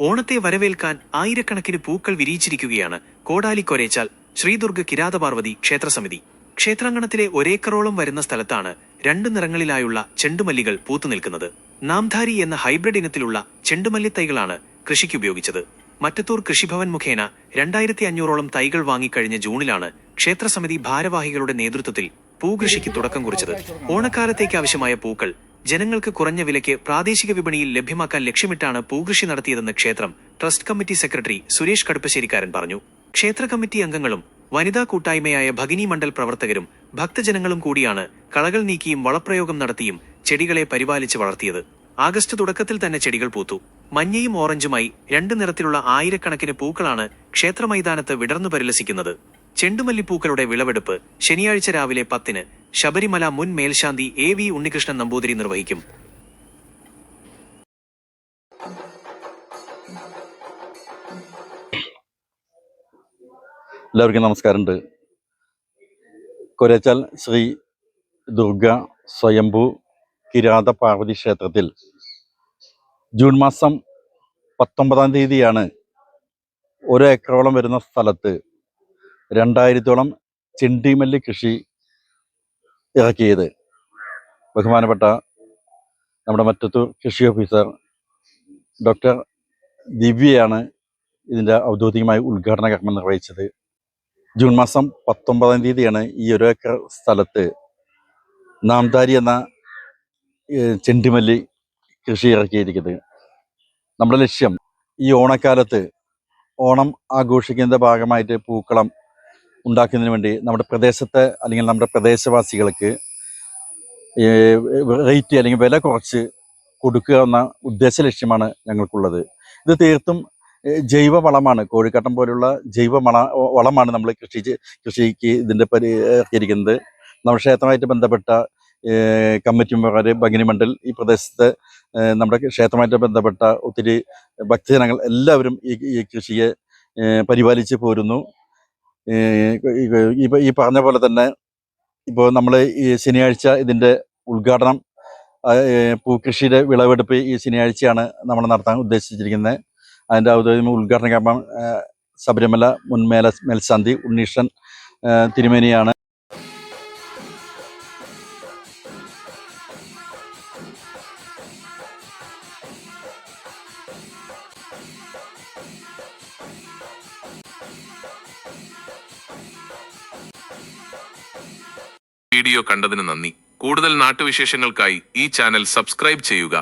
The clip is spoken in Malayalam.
ഓണത്തെ വരവേൽക്കാൻ ആയിരക്കണക്കിന് പൂക്കൾ വിരിയിച്ചിരിക്കുകയാണ്. കോടാലി കൊരേച്ചാൽ ശ്രീദുർഗ കിരാതപാർവതി ക്ഷേത്രസമിതി. ക്ഷേത്രാങ്കണത്തിലെ ഒരേക്കറോളം വരുന്ന സ്ഥലത്താണ് രണ്ടു നിറങ്ങളിലായുള്ള ചെണ്ടുമല്ലികൾ പൂത്തു നിൽക്കുന്നത്. നാംധാരി എന്ന ഹൈബ്രിഡ് ഇനത്തിലുള്ള ചെണ്ടുമല്ലി തൈകളാണ് കൃഷിക്ക് ഉപയോഗിച്ചത് മറ്റത്തൂർ കൃഷിഭവൻ മുഖേന രണ്ടായിരത്തി അഞ്ഞൂറോളം തൈകൾ വാങ്ങിക്കഴിഞ്ഞ ജൂണിലാണ് ക്ഷേത്രസമിതി ഭാരവാഹികളുടെ നേതൃത്വത്തിൽ പൂകൃഷിക്ക് തുടക്കം കുറിച്ചത്. ഓണക്കാലത്തേക്ക് ആവശ്യമായ പൂക്കൾ ജനങ്ങൾക്ക് കുറഞ്ഞ വിലയ്ക്ക് പ്രാദേശിക വിപണിയിൽ ലഭ്യമാക്കാൻ ലക്ഷ്യമിട്ടാണ് പൂകൃഷി നടത്തിയതെന്ന് ക്ഷേത്രം ട്രസ്റ്റ് കമ്മിറ്റി സെക്രട്ടറി സുരേഷ് കടുപ്പശ്ശേരിക്കാരൻ പറഞ്ഞു. ക്ഷേത്ര കമ്മിറ്റി അംഗങ്ങളും വനിതാ കൂട്ടായ്മയായ ഭഗിനി മണ്ഡൽ പ്രവർത്തകരും ഭക്തജനങ്ങളും കൂടിയാണ് കളകൾ നീക്കിയും വളപ്രയോഗം നടത്തിയും ചെടികളെ പരിപാലിച്ച് വളർത്തിയത്. ആഗസ്റ്റ് തുടക്കത്തിൽ തന്നെ ചെടികൾ പൂത്തു. മഞ്ഞയും ഓറഞ്ചുമായി രണ്ട് നിറത്തിലുള്ള ആയിരക്കണക്കിന് പൂക്കളാണ് ക്ഷേത്ര മൈതാനത്ത് വിടർന്നു പരിലസിക്കുന്നത്. ചെണ്ടുമല്ലിപ്പൂക്കളുടെ വിളവെടുപ്പ് ശനിയാഴ്ച രാവിലെ പത്തിന് ശബരിമല മുൻ മേൽശാന്തി എ വി ഉണ്ണികൃഷ്ണൻ നമ്പൂതിരി നിർവഹിക്കും. എല്ലാവർക്കും നമസ്കാരമുണ്ട്. കൊരച്ചാൽ ശ്രീ ദുർഗ സ്വയംഭൂ കിരാത പാർവതി ക്ഷേത്രത്തിൽ ജൂൺ മാസം പത്തൊമ്പതാം തീയതിയാണ് ഒരു ഏക്കറോളം വരുന്ന സ്ഥലത്ത് രണ്ടായിരത്തോളം ചെണ്ടിമല്ലി കൃഷി ഇറക്കിയത്. ബഹുമാനപ്പെട്ട നമ്മുടെ മറ്റത്തൂർ കൃഷി ഓഫീസർ ഡോക്ടർ ദിവ്യയാണ് ഇതിന്റെ ഔദ്യോഗികമായ ഉദ്ഘാടന കർമ്മം നിർവഹിച്ചത്. ജൂൺ മാസം പത്തൊമ്പതാം തീയതിയാണ് ഈ ഒരു ഏക്കർ സ്ഥലത്ത് നാംദാരി എന്ന ചെണ്ടുമല്ലി കൃഷി ഇറക്കിയിരിക്കുന്നത്. നമ്മുടെ ലക്ഷ്യം ഈ ഓണക്കാലത്ത് ഓണം ആഘോഷിക്കുന്നതിന്റെ ഭാഗമായിട്ട് പൂക്കളം ഉണ്ടാക്കുന്നതിന് വേണ്ടി നമ്മുടെ പ്രദേശത്തെ അല്ലെങ്കിൽ നമ്മുടെ പ്രദേശവാസികൾക്ക് റേറ്റ് അല്ലെങ്കിൽ വില കുറച്ച് കൊടുക്കുക എന്ന ഉദ്ദേശ ലക്ഷ്യമാണ് ഞങ്ങൾക്കുള്ളത്. ഇത് തീർത്തും ജൈവ വളമാണ് കോഴിക്കട്ടം പോലുള്ള ജൈവ വള വളമാണ് നമ്മൾ കൃഷി കൃഷിക്ക് ഇതിന്റെ പരിഹരിക്കുന്നത് നമ്മുടെ ക്ഷേത്രമായിട്ട് ബന്ധപ്പെട്ട കമ്മിറ്റി മെമ്പർമാർ ഭഗിനി മണ്ഡൽ ഈ പ്രദേശത്തെ നമ്മുടെ ക്ഷേത്രമായിട്ട് ബന്ധപ്പെട്ട ഒത്തിരി ഭക്തജനങ്ങൾ എല്ലാവരും ഈ കൃഷിയെ പരിപാലിച്ച് പോരുന്നു. ഈ- പറഞ്ഞ പോലെ തന്നെ ഇപ്പോൾ നമ്മൾ ഈ ശനിയാഴ്ച ഇതിന്റെ ഉദ്ഘാടനം പൂക്കൃഷിയുടെ വിളവെടുപ്പ് ഈ ശനിയാഴ്ചയാണ് നമ്മൾ നടത്താൻ ഉദ്ദേശിച്ചിരിക്കുന്നത്. അതിന്റെ ഔദ്യോഗിക ഉദ്ഘാടന ഏഹ്, ശബരിമല മുൻ മേല മേൽശാന്തി ഉണ്ണീഷൻ തിരുമേനിയാണ്. വീഡിയോ കണ്ടതിന് നന്ദി. കൂടുതൽ നാട്ടുവിശേഷങ്ങൾക്കായി ഈ ചാനൽ സബ്സ്ക്രൈബ് ചെയ്യുക.